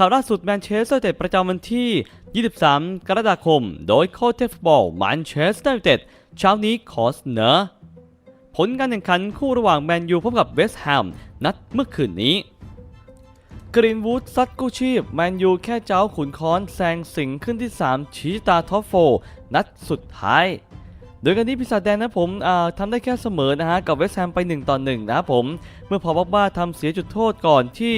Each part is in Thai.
ข่าวล่าสุดแมนเชสเตอร์ยูไนเต็ดประจำวันที่ 23 กรกฎาคม โดยโค้ชเทฟบอลแมนเชสเตอร์ยูไนเต็ดเช้านี้ขอเสนอ ผลการแข่งขันคู่ระหว่างแมนยูพบกับเวสต์แฮมนัดเมื่อคืนนี้กรีนวูดซัดกู้ชีพ แมนยูแค่เจ้าขุนค้อนแซงสิงขึ้นที่ 3 ชี้ตาท็อปโฟนัดสุดท้าย โดยการนี้พิศาจแดงนะผมอ่าทำได้แค่เสมอนะฮะ กับเวสต์แฮมไป 1 ต่อ 1 นะครับผม เมื่อพอบอกบ้าทำเสียจุดโทษก่อนที่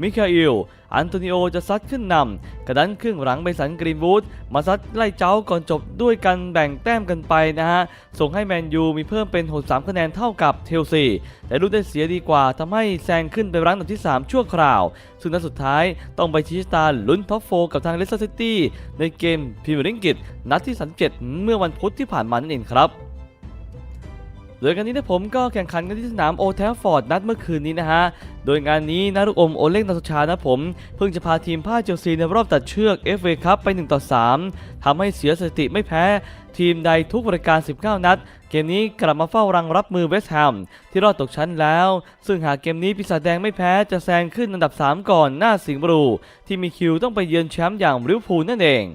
มิคาเอลอันโตนิโอจะซัดขึ้นนำกระนั้นครึ่งหลังไปสันกรีนวูดมาซัดไล่เจ้าก่อนจบด้วยกันแบ่งแต้มกันไปนะฮะ ส่งให้แมนยูมีเพิ่มเป็น 63 คะแนนเท่ากับเทลซีแต่ลูกได้เสียดีกว่าทำให้แซงขึ้นไปรั้งอันดับที่ 3 ชั่วคราว ซึ่งนัดสุดท้ายต้องไปชี้ชะตาลุ้นท็อปโฟกับทางเลสเตอร์ซิตี้ในเกมพรีเมียร์ลีกอังกฤษนัดที่ 37 เมื่อวันพุธที่ผ่านมานั่นเองครับ โดยการนี้นะผมก็แข่งขันกันที่สนามโอเทลฟอร์ดนัดเมื่อคืนนี้นะฮะ โดยงานนี้นารุกอมโอเล็กนาสชานะผม เพิ่งจะพาทีมพาเชลซีในรอบตัดเชือก FA คัพไป1ต่อ3ทำให้เสียสถิติไม่แพ้ ทีมใดทุกรายการ 19 นัด เกมนี้กลับมาเฝ้ารังรับมือเวสต์แฮมที่รอดตกชั้นแล้ว ซึ่งหากเกมนี้ปีศาจแดงไม่แพ้จะแซงขึ้นอันดับ 3 ก่อนหน้าสิงห์บรูที่มีคิวต้องไปเยือนแชมป์อย่างริวพูลนั่นเอง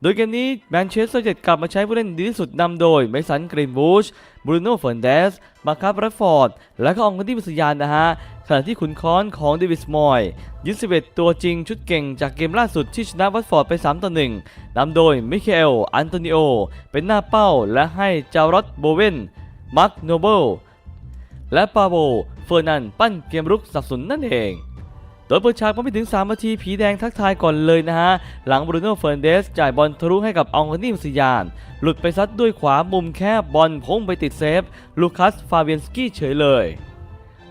โดยเกมนี้แมนเชสเตอร์ยูไนเต็ดกลับมาใช้ผู้เล่นดีที่สุดนำโดยไมสันกรีนบูช บรูโน่เฟร์นเดสมาคับแรดฟอร์ด และก็อองกันที่บุษยานนะฮะ ขณะที่ขุนค้อนของเดวิสมอยยึด11 ตัวจริงชุดเก่งจากเกมล่าสุดที่ชนะวัตฟอร์ดไป 3 ต่อ 1นำโดยมิเคล อันโตนิโอ เป็นหน้าเป้าและให้จารอดโบเวนมาร์คโนเบิลและปาโบเฟอร์นันปั้นเกมรุกสับสนนั่นเอง โดยเปิดฉากมาไม่ถึง 3 นาทีผีแดงทักทายก่อนเลยนะฮะ หลังบรูโน่เฟร์นเดสจ่ายบอลทะลุให้กับอองคานิมซิยาน หลุดไปซัดด้วยขวามุมแคบบอลพุ่งไปติดเซฟ ลูคัส ฟาเบียนสกี้เฉยเลย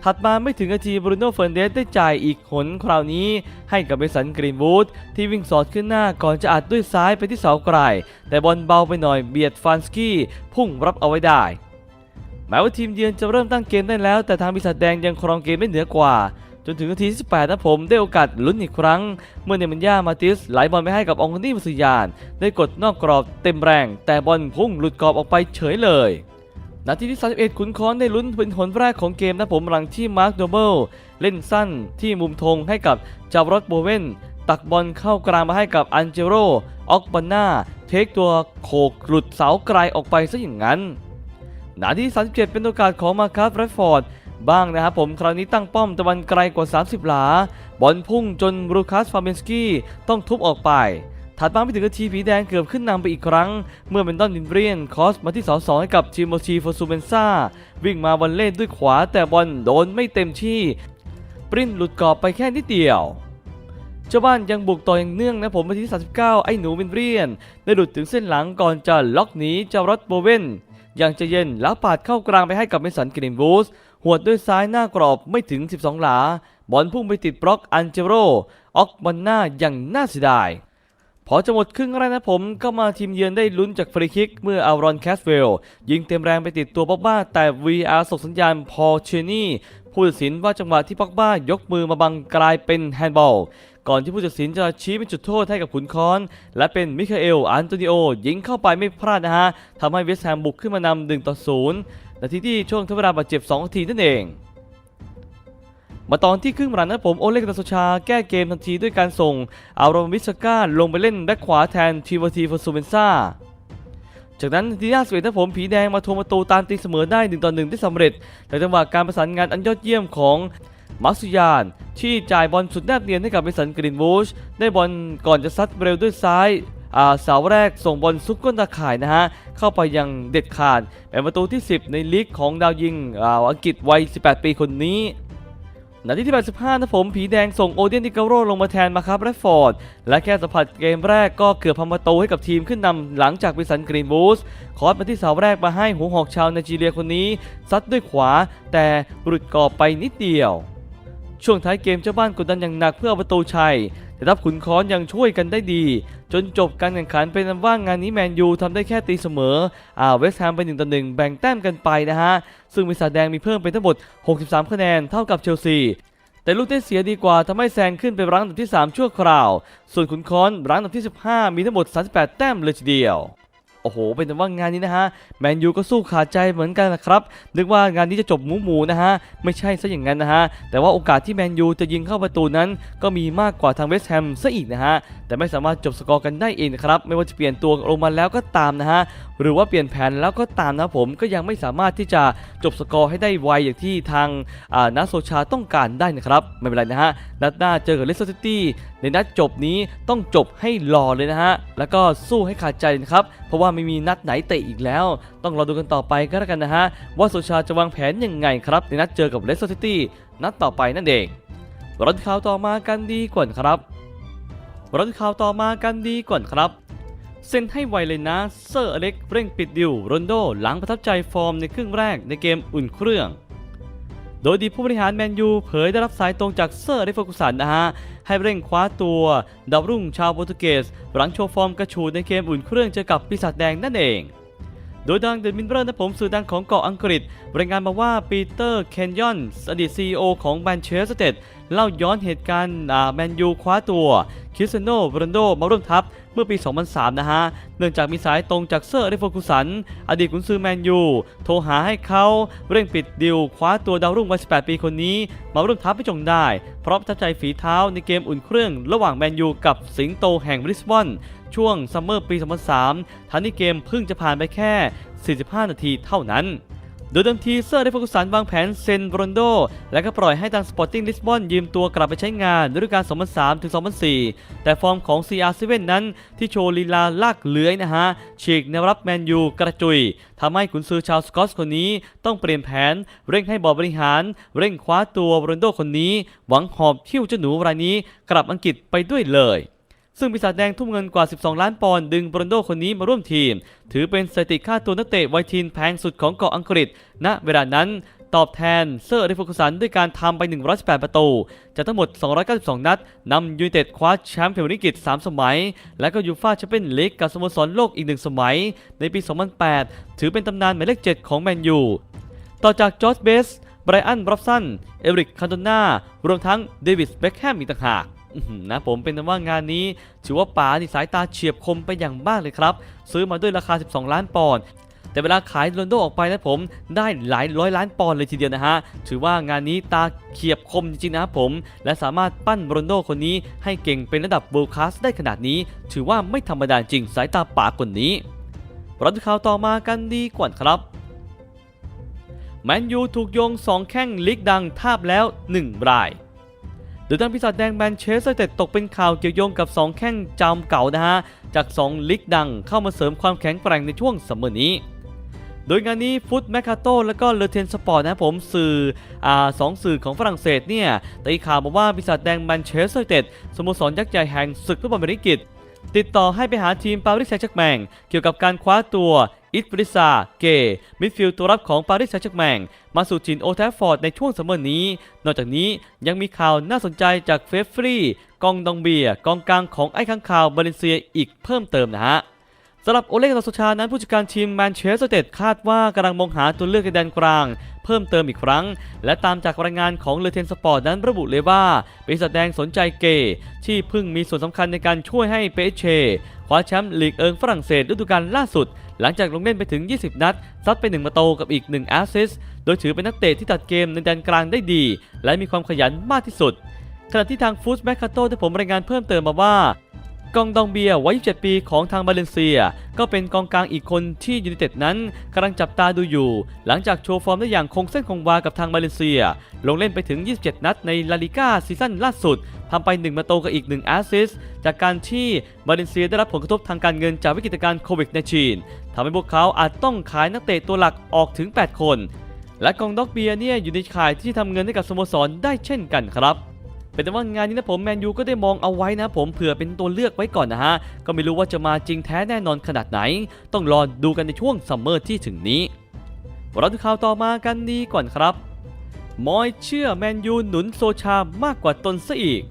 ถัดมาไม่ถึงนาทีบรูโน่เฟร์นเดสได้จ่ายอีกหนคราวนี้ ให้กับเบสันกรีนวูดที่วิ่งสอดขึ้นหน้าก่อนจะอัดด้วยซ้ายไปที่เสาไกลแต่บอลเบาไปหน่อยเบียดฟานสกี้พุ่งรับเอาไว้ได้แม้ว่าทีมเยือนจะเริ่มตั้งเกมได้แล้ว แต่ทางปีศาจแดงยังครองเกมได้เหนือกว่า จนถึงนาทีที่ 18 นะผมได้โอกาสลุ้นอีกครั้ง เมื่อเนมันย่ามาติสไหลบอลไปให้กับองคนี่มุสยาน ได้กดนอกกรอบเต็มแรง แต่บอลพุ่งหลุดกรอบออกไปเฉยเลยนาทีที่ 31 ขุนค้อนได้ลุ้นเป็นหนแรกของเกมนะผมหลังที่มาร์คโดเบิลเล่นสั้นที่มุมธงให้กับจาวรอดโบเวนตักบอลเข้ากลางมาให้กับอันเจโรออกบาน่าเทคตัวโขกหลุดเสาไกลออกไปซะอย่างนั้น นาทีที่37 เป็นโอกาสของมาคัสแรดฟอร์ด บ้างนะครับผมคราวนี้ตั้งป้อมตะวันไกลกว่า 30 หลา บอลพุ่งจนบรูคัสฟาเบนสกี้ต้องทุบออกไป ถัดมาไม่ถึงนาทีผีแดงเกือบขึ้นนำไปอีกครั้ง เมื่อเป็นต้นดินเรียนคอสมาที่เสาสองให้กับชิโมชีโฟซูเบนซ่าวิ่งมาบอลเล่ด้วยขวาแต่บอลโดนไม่เต็มที่ ปริ้นหลุดกรอบไปแค่นิดเดียวเจ้าบ้านยังบุกต่ออย่างเนื่องนะผมนาที่ 39 ไอ้หนูวินเรียน ได้หลุดถึงเส้นหลังก่อนจะล็อกหนีจารอดโบเวน อย่างใจเย็นแล้วปาดเข้ากลางไปให้กับเมสันกรีนวูสหวดด้วยซ้ายหน้ากรอบไม่ถึง 12 หลา บอลพุ่งไปติดบล็อกอันเจโรออกบอลหน้าอย่างน่าเสียดาย พอจะหมดครึ่งแรกนะผมก็มาทีมเยือนได้ลุ้นจากฟรีคิก เมื่ออารอนแคสเวล ยิงเต็มแรงไปติดตัวป็อกบ้า แต่ VR ส่งสัญญาณพอเชนี่ผู้ตัดสินว่าจังหวะที่ป็อกบ้ายกมือมาบังกลายเป็นแฮนด์บอล ก่อนที่ผู้ตัดสินจะชี้เป็นจุดโทษให้กับขุนคอน และเป็นมิคาเอลอันโตนิโอ ยิงเข้าไปไม่พลาดนะฮะทำให้เวสต์แฮมบุกขึ้นมานำ1ต่อ0นาทีที่ช่วงทเวลาบาดเจ็บ2นาทีนั่นเอง มาตอนที่ครึ่งหลังนะผมโอเล็กนาโซชาแก้เกมทันทีด้วยการส่งอารอมิสก้าลงไปเล่นแบ็คขวาแทนทีวทีฟอร์ซูเบนซ่าจากนั้นนาทีที่51นะผมผีแดงมาทวงประตูตามตีเสมอได้1ต่อ1ได้สำเร็จแต่จังหวะการประสานงานอันยอดเยี่ยมของ มาร์ซุยาน ที่จ่ายบอลสุดแนบเนียนให้กับเบสันกรีนวูชได้บอลก่อนจะซัดเร็วด้วยซ้ายอาเสาแรกส่งบอลซุกก้นตาข่ายนะฮะ เข้าไปยังเด็ดขาดเป็นประตูที่ 10 ในลีกของดาวยิงอ,อังกฤษวัย 18 ปีคนนี้นาทีที่ 85 นะผม ผีแดงส่งโอเดียนดิกาโรลงมาแทนมาครับแรดฟอร์ด และแค่สัมผัสเกมแรกก็เกือบทำประตูให้กับทีมขึ้นนำหลังจากวิสันกรีนวูสคอสมาที่เสาแรกมาให้หัวหอกชาวไนจีเรียคนนี้ ซัดด้วยขวา แต่หลุดกรอบไปนิดเดียว ช่วงท้ายเกมเจ้าบ้านกดดันอย่างหนักเพื่อเอาประตูชัย แต่รับขุนค้อนยังช่วยกันได้ดี จนจบการแข่งขันเป็นนว่างงานนี้แมนยูทำได้แค่ตีเสมออ่าเวสต์แฮมไป1ต่อ1แบ่งแต้มกันไปนะฮะ ซึ่งมีสาแดงมีเพิ่มเป็นทั้งหมด 63 คะแนนเท่ากับเชลซีแต่ลูกได้เสียดีกว่าทำให้แซงขึ้นไปรั้งอันดับที่ 3 ชั่วคราว ส่วนขุนค้อนรั้งอันดับที่ 15 มีทั้งหมด 38 แต้มเลยทีเดียว โอ้โห เป็นแต่ว่างานนี้นะฮะแมนยูก็สู้ขาดใจเหมือนกันนะครับนึกว่างานนี้จะจบหมูหมูๆนะฮะไม่ใช่ซะอย่างนั้นนะฮะแต่ว่าโอกาสที่แมนยูจะยิงเข้าประตูนั้น ก็มีมากกว่าทางเวสต์แฮมซะอีกนะฮะแต่ไม่สามารถจบสกอร์กันได้เองครับไม่ว่าจะเปลี่ยนตัวลงมาแล้วก็ตามนะฮะหรือว่าเปลี่ยนแผนแล้วก็ตามนะผมก็ยังไม่สามารถที่จะจบสกอร์ให้ได้ไวอย่างที่ทางอ่านาโซชาต้องการได้นะครับไม่เป็นไรนะฮะนัดหน้าเจอกับเลสเตอร์ซิตี้ในนัดจบนี้ต้องจบให้รอเลยนะฮะแล้วก็สู้ให้ขาดใจนะครับเพราะว่าไม่มีนัดไหนเตะอีกแล้ว ต้องรอดูกันต่อไปก็แล้วกันนะฮะ ว่าโซชาจะวางแผนยังไงครับ ในนัดเจอกับเลสเตอร์ซิตี้นัดต่อไปนั่นเองรอนข่าวต่อมากันดีก่อนครับรอนข่าวต่อมากันดีก่อนครับเซ็นให้ไวเลยนะเซอร์อเล็กเร่งปิดดิวโรนโดหลังประทับใจฟอร์มในครึ่งแรกในเกมอุ่นเครื่อง โดยดีผู้บริหารแมนยูเผยได้รับสายตรงจากเซอร์อเล็กเฟอร์กุสันนะฮะ ให้เร่งคว้าตัวดาวรุ่งชาวโปรตุเกส หลังโชว์ฟอร์มกระชูดในเกมอุ่นเครื่องเจอกับปีศาจแดงนั่นเอง โดยดังเดนมินเบอร์นะผมสื่อดังของเกาะอังกฤษ รายงานมาว่าปีเตอร์เคนยอนอดีต CEO ของแมนเชสเตอร์เล่าย้อนเหตุการณ์แมนยูคว้าตัวคริสเตียโนโรนัลโดมาร่วมทัพเมื่อปี 2003 นะฮะ เนื่องจากมีสายตรงจากเซอร์อเลฟอร์กุสัน อดีตกุนซือแมนยู โทรหาให้เขาเร่งปิดดิวคว้าตัวดาวรุ่งวัย 18 ปีคนนี้ มาร่วมทัพให้จงได้ เพราะประทับใจฝีเท้าในเกมอุ่นเครื่อง ระหว่างแมนยูกับสิงโตแห่งบริสบอน ช่วงซัมเมอร์ปี 2003ทันที่เกมเพิ่งจะผ่านไปแค่ 45 นาทีเท่านั้น โดยเดิมทีเซอร์ได้ฟกุสันวางแผนเซ็นโรนโด และก็ปล่อยให้ทางสปอร์ติ้งลิสบอนยืมตัวกลับไปใช้งานฤดูกาล 2003 ถึง 2004 แต่ฟอร์มของ CR7 นั้นที่โชว์ลีลาลากเลื้อยนะฮะฉีกแนวรับแมนยูกระจุยทำให้ขุนซือชาวสกอตคนนี้ต้องเปลี่ยนแผน เร่งให้บอร์บริหาร เร่งคว้าตัวโรนโดคนนี้ หวังหอบทิ้วเจ้าหนูรายนี้กลับอังกฤษไปด้วยเลย ซึ่งปีศาจแดงทุ่มเงินกว่า 12 ล้านปอนด์ดึงโรอนโดคนนี้มาร่วมทีม ถือเป็นสถิติค่าตัวนักเตะวัยทีนแพงสุดของเกาะอังกฤษ ณ เวลานั้นตอบแทนเซอร์อเดฟอร์กุสันด้วยการทำไป 118 ประตู จากทั้งหมด 292 นัด นำยูไนเต็ดคว้าแชมป์เมียร์ลีก3สมัย และก็ยูฟ่าแชมเปี้ยนลีกกับสโมสรโลกอีก 1 สมัย ในปี 2008 ถือเป็นตำนานหมายเลข 7 ของแมนยู ต่อจากจอร์จเบส ไบรอัน บรอบสัน เอริก คันโตนารวมทั้งเดวิส เบ็คแฮมอีกต่างหาก นะผมเป็นว่างานนี้ถือว่าป๋านี่สายตาเฉียบคมไปอย่างมากเลยครับ ซื้อมาด้วยราคา 12 ล้านปอนด์แต่เวลาขายโรนลโดออกไปนะผมได้หลายร้อยล้านปอนด์เลยทีเดียวนะฮะ ถือว่างานนี้ตาเขียบคมจริงๆนะครับผม และสามารถปั้นโรนลโดคนนี้ให้เก่งเป็นระดับเวิลด์คลาสได้ขนาดนี้ ถือว่าไม่ธรรมดาจริงสายตาป๋าคนนี้ราดูข่าวต่อมากันดีกว่าครับแมนยูถูกโยง 2 แข้งลีกดังทาบแล้ว 1 ราย โดยทางปีศาจแดงแมนเชสเตอร์เตดตกเป็นข่าวเกี่ยวโยงกับ 2 แข้งจอมเก่านะฮะ จาก 2ลีกดังเข้ามาเสริมความแข็งแกร่งในช่วงซัมเมอร์นี้ โดยงานนี้ฟุตแมคคาโตและก็เลเทนสปอร์ตนะผมสื่ออ่าสองสื่อของฝรั่งเศสเนี่ยตีข่าวมาว่าปีศาจแดงแมนเชสเตอร์เต็ดสโมสรยักษ์ใหญ่แห่งศึกฟุตบอลเมริกิตติดต่อให้ไปหาทีมปารีสแซงต์แชร์แมงเกี่ยวกับการคว้าตัว อิตบริซา เก มิดฟิลด์ตัวรับของปารีสแซงต์แชร์แมง มาสู่จินโอแทฟฟอร์ดในช่วงสัมเมอร์นี้ นอกจากนี้ยังมีข่าวน่าสนใจจากเฟฟฟรีกองดองเบียกองกลางของไอ้ข้างข่าวบาเลนเซียอีกเพิ่มเติมนะฮะ สำหรับโอเล็กลาโซชานั้นผู้จัดการทีมแมนเชสเตอร์เต็ดคาดว่ากำลังมองหาตัวเลือกในแดนกลาง เพิ่มเติมอีกครั้ง และตามจากรายงานของเลเทนสปอร์ตนั้นระบุเลยว่าปีศาจแดงสนใจเกย์ที่เพิ่งมีส่วนสำคัญในการช่วยให้เปเชคว้าแชมป์ลีกเอิงฝรั่งเศสฤดูกาลล่าสุด หลังจากลงเล่นไปถึง 20 นัด ซัดไป 1 ประตูกับอีก 1 แอสซิสโดยถือเป็นนักเตะที่ตัดเกมในแดนกลางได้ดี และมีความขยันมากที่สุดขณะที่ทางฟูสแมคคาโต้ได้ผมรายงานเพิ่มเติมมาว่า กองดองเบียวัย 27 ปีของทางบาเลนเซีย ก็เป็นกองกลางอีกคนที่ยูไนเต็ดนั้นกำลังจับตาดูอยู่ หลังจากโชว์ฟอร์มได้อย่างคงเส้นคงวากับทางบาเลนเซีย ลงเล่นไปถึง 27 นัดในลาลิก้าซีซั่นล่าสุดทำไป 1 ประตูกับอีก 1 แอสซิสจากการที่บาเลนเซียได้รับผลกระทบทางการเงินจากวิกฤตการณ์โควิดในจีนทำให้พวกเขาอาจต้องขายนักเตะตัวหลักออกถึง 8 คน และกองดอกเบียเนี่ยอยู่ในข่ายที่ทำเงินให้กับสโมสรได้เช่นกันครับ เป็นแต่ว่างานนี้นะผมแมนยูก็ได้มองเอาไว้นะผมเผื่อเป็นตัวเลือกไว้ก่อนนะฮะ ก็ไม่รู้ว่าจะมาจริงแท้แน่นอนขนาดไหน ต้องรอดูกันในช่วงซัมเมอร์ที่ถึงนี้เราดูข่าวต่อมากันดีก่อนครับ มอยเชื่อแมนยูหนุนโซชามากกว่าตนซะอีก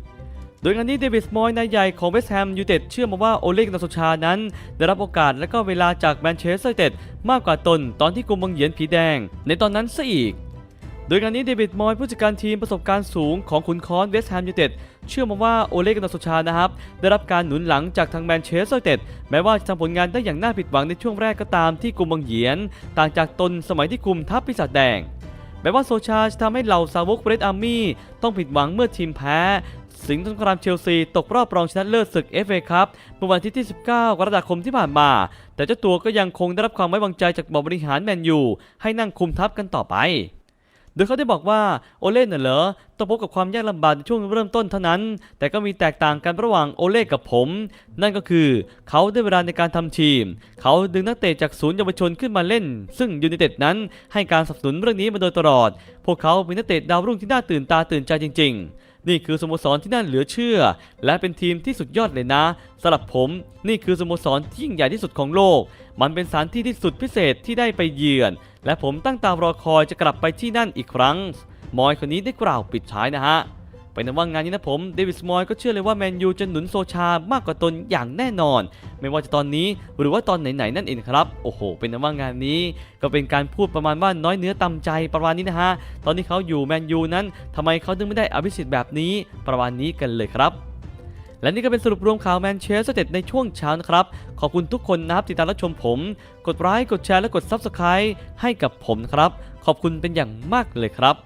โดยงานนี้เดวิสมอยนายใหญ่ของเวสต์แฮมยูไนเต็ดเชื่อมาว่าโอเล็กนาโซชานั้น ได้รับโอกาสและก็เวลาจากแมนเชสเตอร์ยูไนเต็ดมากกว่าตนตอนที่กุมบังเหยียนผีแดง ในตอนนั้นซะอีก โดยงานนี้เดวิดมอยส์ผู้จัดการทีมประสบการณ์สูงของขุนคอนเวสต์แฮมยูไนเต็ดเชื่อมาว่าโอเล่กันนาโซชานะครับ ได้รับการหนุนหลังจากทางแมนเชสเตอร์ยูไนเต็ดแม้ว่าจะทำผลงานได้อย่างน่าผิดหวังในช่วงแรกก็ตามที่กลุ่มบังเหียน ต่างจากตนสมัยที่คุมทัพปีศาจแดงแม้ว่าโซชาจะทำให้เหล่าสาวกเรดอาร์มี่ต้องผิดหวังเมื่อทีมแพ้สิงห์สงครามเชลซีตกรอบรองชนะเลิศศึก FA ครับเมื่อวันที่ 19 กรกฎาคมที่ผ่านมา แต่เจ้าตัวก็ยังคงได้รับความไว้วางใจจากบอร์ดบริหารแมนยูให้นั่งคุมทัพกันต่อไป โดยเขาได้บอกว่าโอเล่น่ะเหรอต้องพบกับความยากลำบากในช่วงเริ่มต้นเท่านั้น แต่ก็มีแตกต่างกันระหว่างโอเล่กับผม นั่นก็คือเขาได้เวลาในการทำทีม เขาดึงนักเตะจากศูนย์เยาวชนขึ้นมาเล่น ซึ่งยูไนเต็ดนั้นให้การสนับสนุนเรื่องนี้มาโดยตลอด พวกเขาเป็นนักเตะดาวรุ่งที่น่าตื่นตาตื่นใจจริง ๆนี่คือสโมสรที่น่าเหลือเชื่อ และเป็นทีมที่สุดยอดเลยนะสำหรับผม นี่คือสโมสรที่ยิ่งใหญ่ที่สุดของโลก มันเป็นสถานที่ที่สุดพิเศษที่ได้ไปเยือน และผมตั้งตารอคอยจะกลับไปที่นั่นอีกครั้ง มอยคนนี้ได้กล่าวปิดท้ายนะฮะเป็นว่างานนี้นะผมเดวิดสมอยก็เชื่อเลยว่าแมนยูจะหนุนโซชามากกว่าตนอย่างแน่นอน ไม่ว่าจะตอนนี้หรือว่าตอนไหนๆนั่นเองครับ โอ้โห เป็นนั้นว่างานนี้ ก็เป็นการพูดประมาณว่าน้อยเนื้อต่ำใจประมาณนี้นะฮะ ตอนที่เขาอยู่แมนยูนั้นทำไมเขาถึงไม่ได้อภิสิทธิ์แบบนี้ประมาณนี้กันเลยครับ และนี่ก็เป็นสรุปรวมข่าวแมนเชสเตอร์ยูไนเต็ดในช่วงเช้านะครับ ขอบคุณทุกคนนะครับติดตามรับชมผม กดไลค์กดแชร์และกด Subscribe ให้กับผมนะครับ ขอบคุณเป็นอย่างมากเลยครับ